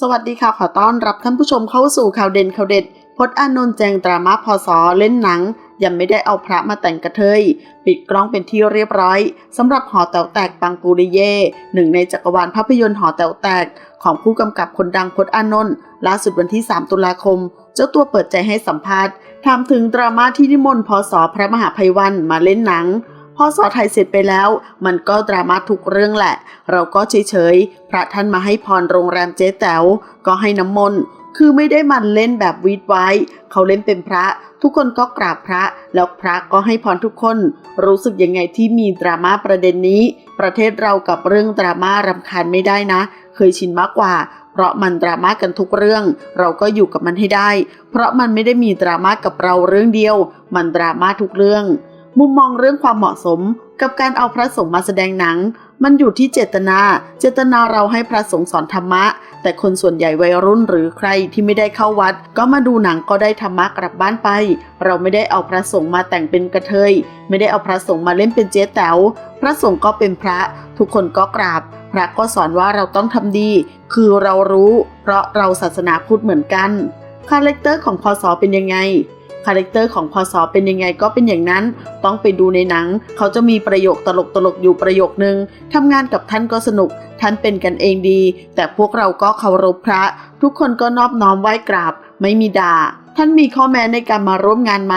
สวัสดีค่ะ ขอต้อนรับท่านผู้ชมเข้าสู่ข่าวเด่นข่าวเด็ดพจน์อานนท์แจงดราม่าพอสอเล่นหนัง ยังไม่ได้เอาพระมาแต่งกระเทย ปิดกล้องเป็นที่เรียบร้อยสำหรับหอแต๋วแตกปังปูริเย่หนึ่งในจักรวาลภาพยนตร์หอแต๋วแตก ของผู้กำกับคนดังพจน์อานนท์ล่าสุดวันที่ 3 ตุลาคม เจ้าตัวเปิดใจให้สัมภาษณ์ถามถึงดราม่าที่นิมนต์พศพระมหาภัยวันมาเล่นหนัง พอสอไทยเสร็จไปแล้ว มันก็ดราม่าทุกเรื่องแหละ เราก็เฉยๆ พระท่านมาให้พรโรงแรมเจ๊แต๋วก็ให้น้ำมนต์คือไม่ได้มันเล่นแบบวีดไว้ เขาเล่นเป็นพระ ทุกคนก็กราบพระ แล้วพระก็ให้พรทุกคน รู้สึกยังไงที่มีดราม่าประเด็นนี้ ประเทศเรากับเรื่องดราม่ารำคาญไม่ได้นะ เคยชินมากกว่า เพราะมันดราม่ากันทุกเรื่อง เราก็อยู่กับมันให้ได้ เพราะมันไม่ได้มีดราม่ากับเราเรื่องเดียว มันดราม่าทุกเรื่อง มุมมองเรื่องความเหมาะสมกับการเอาพระสงฆ์มาแสดงหนัง มันอยู่ที่เจตนา เจตนาเราให้พระสงฆ์สอนธรรมะ แต่คนส่วนใหญ่วัยรุ่นหรือใครที่ไม่ได้เข้าวัด ก็มาดูหนังก็ได้ธรรมะกลับบ้านไป เราไม่ได้เอาพระสงฆ์มาแต่งเป็นกระเทย ไม่ได้เอาพระสงฆ์มาเล่นเป็นเจ๊แต๋วพระสงฆ์ก็เป็นพระ ทุกคนก็กราบ พระก็สอนว่าเราต้องทำดี คือเรารู้ เพราะเราศาสนาพุทธเหมือนกันคาแรคเตอร์ของพศเป็นยังไง คาแรคเตอร์ของพศเป็นยังไงก็เป็นอย่างนั้น ต้องไปดูในหนัง เขาจะมีประโยคตลกตลกๆอยู่ประโยคนึงทำงานกับท่านก็สนุก ท่านเป็นกันเองดี แต่พวกเราก็เคารพพระ ทุกคนก็นอบน้อมไหว้กราบ ไม่มีด่า ท่านมีข้อแม้ในการมาร่วมงานไหม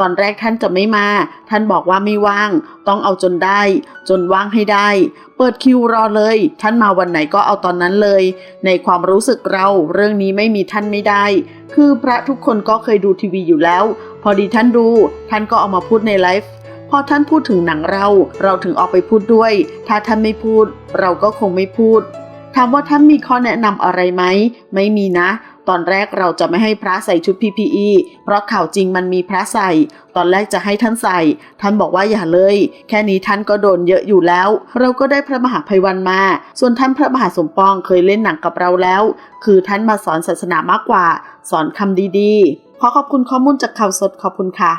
ตอนแรกท่านจะไม่มา ท่านบอกว่าไม่ว่าง ต้องเอาจนได้ จนว่างให้ได้ เปิดคิวรอเลย ท่านมาวันไหนก็เอาตอนนั้นเลย ในความรู้สึกเราเรื่องนี้ไม่มีท่านไม่ได้ คือพระทุกคนก็เคยดูทีวีอยู่แล้ว พอดีท่านดู ท่านก็เอามาพูดในไลฟ์พอท่านพูดถึงหนังเรา เราถึงออกไปพูดด้วย ถ้าท่านไม่พูด เราก็คงไม่พูด ถามว่าท่านมีข้อแนะนำอะไรไหม ไม่มีนะ ตอนแรกเราจะไม่ให้พระใส่ชุด PPE เพราะข่าวจริงมันมีพระใส่ ตอนแรกจะให้ท่านใส่ ท่านบอกว่าอย่าเลย แค่นี้ท่านก็โดนเยอะอยู่แล้ว เราก็ได้พระมหาภัยวันมา ส่วนท่านพระมหาสมปองเคยเล่นหนังกับเราแล้ว คือท่านมาสอนศาสนามากกว่า สอนคำดีๆ ขอขอบคุณข้อมูลจากข่าวสดขอบคุณค่ะ